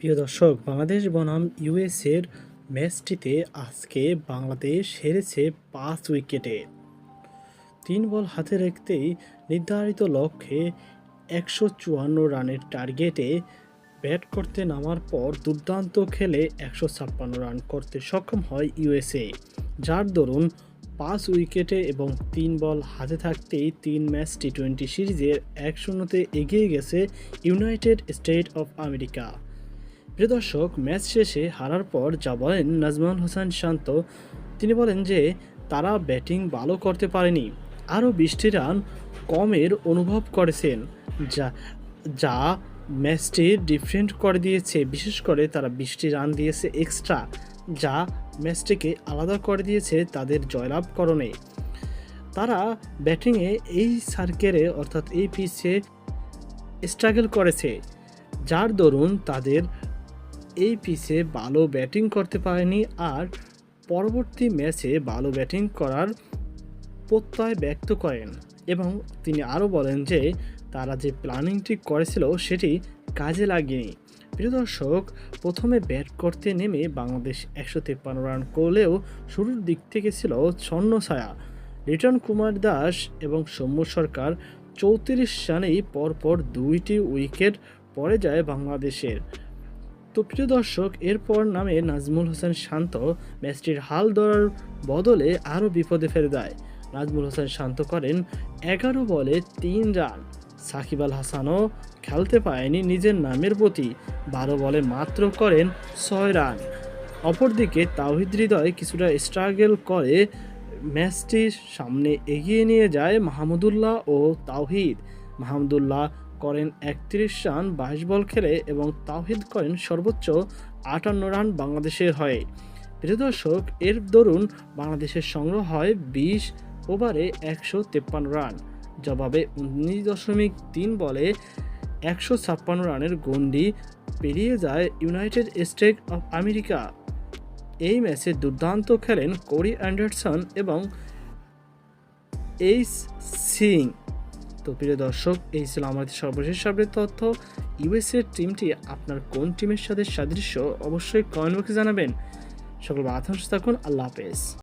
প্রিয় দর্শক, বাংলাদেশ বনাম ইউএসের ম্যাচটিতে আজকে বাংলাদেশ হেরেছে পাঁচ উইকেটে। তিন বল হাতে রাখতেই নির্ধারিত লক্ষ্যে একশো চুয়ান্ন রানের টার্গেটে ব্যাট করতে নামার পর দুর্দান্ত খেলে একশো ছাপ্পান্ন রান করতে সক্ষম হয় ইউএসএ, যার দরুন পাঁচ উইকেটে এবং তিন বল হাতে থাকতেই তিন ম্যাচ টি টোয়েন্টি সিরিজের এক শূন্যতে এগিয়ে গেছে ইউনাইটেড স্টেট অফ আমেরিকা। প্রিয় দর্শক, ম্যাচ শেষে হারার পর যা বলেন নাজমুল হোসেন শান্ত, তিনি বলেন যে তারা ব্যাটিং ভালো করতে পারেনি। আরও বৃষ্টি রান কমের অনুভব করেছেন, যা যা ম্যাচটি ডিফারেন্ট করে দিয়েছে। বিশেষ করে তারা বৃষ্টি রান দিয়েছে এক্সট্রা যা ম্যাচটিকে আলাদা করে দিয়েছে তাদের জয়লাভ করণে। তারা ব্যাটিংয়ে এই সার্কেলে অর্থাৎ এই পিচে স্ট্রাগল করেছে, যার দরুন তাদের এই পিচে ভালো ব্যাটিং করতে পারেনি আর পরবর্তী ম্যাচে ভালো ব্যাটিং করার প্রত্যয় ব্যক্ত করেন এবং তিনি আরও বলেন যে তারা যে প্ল্যানিংটি করেছিল সেটি কাজে লাগেনি। প্রিয় দর্শক, প্রথমে ব্যাট করতে নেমে বাংলাদেশ একশো তেপ্পান্ন রান করলেও শুরুর দিক থেকে ছিল স্বর্ণ ছায়া। রিটন কুমার দাস এবং সৌম্য সরকার চৌত্রিশ রানেই পরপর দুইটি উইকেট পড়ে যায় বাংলাদেশের। তো প্রিয় দর্শক, এরপর নামে নাজমুল হোসেন শান্ত ম্যাচটির হাল ধরার বদলে আরও বিপদে ফেলে দেয়। নাজমুল হোসেন শান্ত করেন এগারো বলে তিন রান। সাকিব আল হাসানও খেলতে পারেনি নিজের নামের প্রতি। বারো বলে মাত্র করেন ছয় রান। অপরদিকে তাওহিদ হৃদয় কিছুটা স্ট্রাগল করে ম্যাচটির সামনে এগিয়ে নিয়ে যায় মাহমুদুল্লাহ ও তাওহিদ। মাহমুদুল্লাহ করেন একত্রিশ রান, বাইশ বল খেলে এবং তাওহিদ করেন সর্বোচ্চ আটান্ন রান বাংলাদেশের হয়ে। প্রিয় দর্শক, এর দরুন বাংলাদেশের সংগ্রহ হয় বিশ ওভারে একশো তেপ্পান্ন রান। জবাবে উনিশ দশমিক তিন বলে একশো ছাপ্পান্ন রানের গন্ডি পেরিয়ে যায় ইউনাইটেড স্টেট অফ আমেরিকা। এই ম্যাচে দুর্দান্ত খেলেন কোরি অ্যান্ডারসন এবং এইস সিং। তো প্রিয় দর্শক, এই ছিল আমাদের সর্বশেষ আপডেট তথ্য। ইউএসএর টিমটি আপনার কোন টিমের সাথে সাদৃশ্য? অবশ্যই কমেন্ট বক্সে জানাবেন। সকল বাধা থাকুন, আল্লাহ হাফেজ।